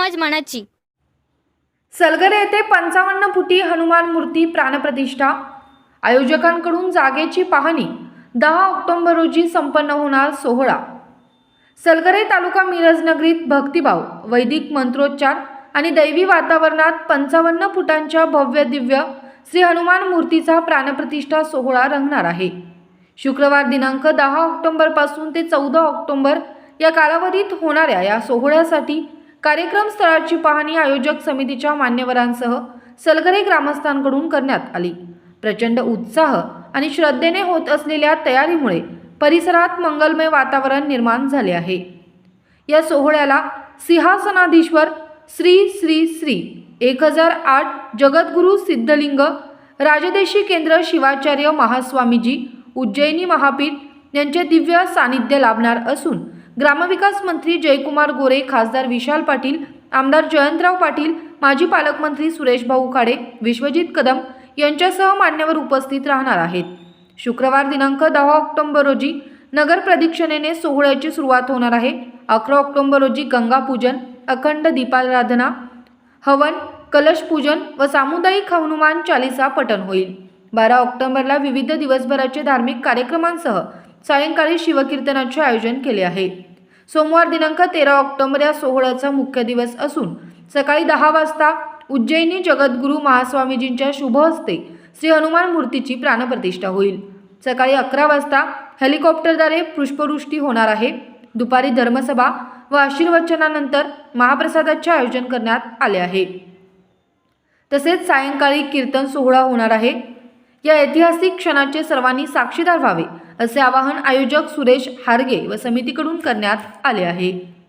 मनाची. सलगरे येथे पंचावन्न फुटी हनुमान मूर्ती प्राणप्रतिष्ठा. आयोजकांकडून जागेची पाहणी. दहा ऑक्टोबर रोजी संपन्न होणार सोहळा. सलगरे तालुका मिरजनगरीत भक्तिभाव वैदिक मंत्रोच्चार आणि दैवी वातावरणात पंचावन्न फुटांच्या भव्य दिव्य श्री हनुमान मूर्तीचा प्राणप्रतिष्ठा सोहळा रंगणार आहे. शुक्रवार दिनांक दहा ऑक्टोंबरपासून ते चौदा ऑक्टोंबर या कालावधीत होणाऱ्या या सोहळ्यासाठी कार्यक्रम स्थळाची पाहणी आयोजक समितीच्या मान्यवरांसह सलगरे ग्रामस्थांकडून करण्यात आली. प्रचंड उत्साह आणि श्रद्धेने होत असलेल्या तयारीमुळे परिसरात मंगलमय वातावरण निर्माण झाले आहे. या सोहळ्याला सिंहासनाधीश्वर श्री श्री श्री एक हजार आठ जगद्गुरू सिद्धलिंग राजदेशी केंद्र शिवाचार्य महास्वामीजी उज्जैनी महापीठ यांचे दिव्य सानिध्य लाभणार असून ग्रामविकास मंत्री जयकुमार गोरे खासदार विशाल पाटील आमदार जयंतराव पाटील माजी पालकमंत्री सुरेश भाऊ खाडे विश्वजित कदम यांच्यासह मान्यवर उपस्थित राहणार आहेत. शुक्रवार दिनांक दहा ऑक्टोंबर रोजी नगर प्रदक्षिणेने सोहळ्याची सुरुवात होणार आहे. अकरा ऑक्टोंबर रोजी गंगापूजन अखंड दीपाराधना हवन कलश पूजन व सामुदायिक हनुमान चालिसा पठण होईल. बारा ऑक्टोबरला विविध दिवसभराचे धार्मिक कार्यक्रमांसह सायंकाळी शिवकीर्तनाचे आयोजन केले आहे. सोमवार दिनांक तेरा ऑक्टोबर या सोहळ्याचा मुख्य दिवस असून सकाळी दहा वाजता उज्जैनी जगद्गुरू महास्वामीजींच्या शुभ हस्ते श्री हनुमान मूर्तीची प्राणप्रतिष्ठा होईल. सकाळी अकरा वाजता हेलिकॉप्टरद्वारे पुष्पवृष्टी होणार आहे. दुपारी धर्मसभा व आशीर्वचनानंतर महाप्रसादाचे आयोजन करण्यात आले आहे. तसेच सायंकाळी कीर्तन सोहळा होणार आहे. या ऐतिहासिक क्षणाचे सर्वांनी साक्षीदार व्हावे असे आवाहन आयोजक सुरेश हारगे व समितीकडून करण्यात आले आहे.